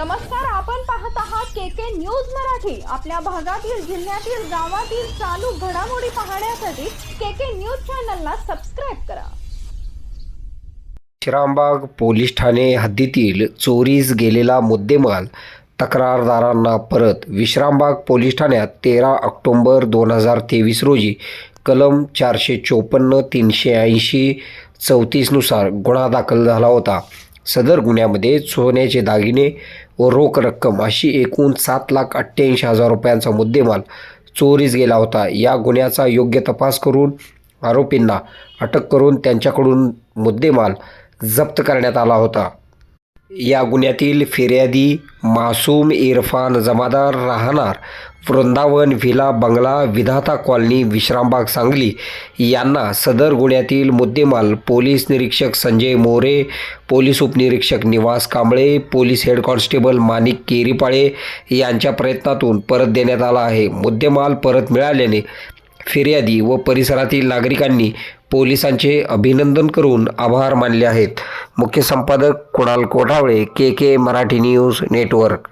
नमस्कार आपण पाहत आहात के के न्यूज मराठी. आपल्या भागातील जिल्ह्यातील गावातील चालू घडामोडी पाहण्यासाठी के के न्यूज चॅनलला सबस्क्राईब करा. श्रामबाग पोलीस ठाणे हद्दीतील चोरीस गेलेला मुद्देमाल तक्रारदारांना परत. विश्रामबाग पोलीस ठाण्यात तेरा ऑक्टोंबर दोन हजार तेवीस रोजी कलम चारशे चोपन्न तीनशे ऐंशी चौतीसनुसार गुन्हा दाखल झाला होता. सदर गुन्ह्यामध्ये सोन्याचे दागिने व रोख रक्कम अशी एकूण सात लाख अठ्ठ्याऐंशी हजार रुपयांचा मुद्देमाल चोरीस गेला होता. या गुन्ह्याचा योग्य तपास करून आरोपींना अटक करून त्यांच्याकडून मुद्देमाल जप्त करण्यात आला होता. या गुन्ह्यातील फिर्यादी मासूम इरफान जमादार राहणार. वृंदावन व्हिला बंगला विधाता कॉलनी विश्रामबाग सांगली यांना सदर गुन्ह्यातील मुद्देमाल पोलीस निरीक्षक संजय मोरे पोलीस उपनिरीक्षक Niwas Kamble police head constable Manik Keripale यांच्या प्रयत्नातून परत देण्यात आला आहे. मुद्देमाल परत मिळाल्याने फिर्यादी व परिसरातील नागरिकांनी पोलिसांचे अभिनंदन करून आभार मानले आहेत. मुख्य संपादक Kunal Kothawale K K Marathi news network.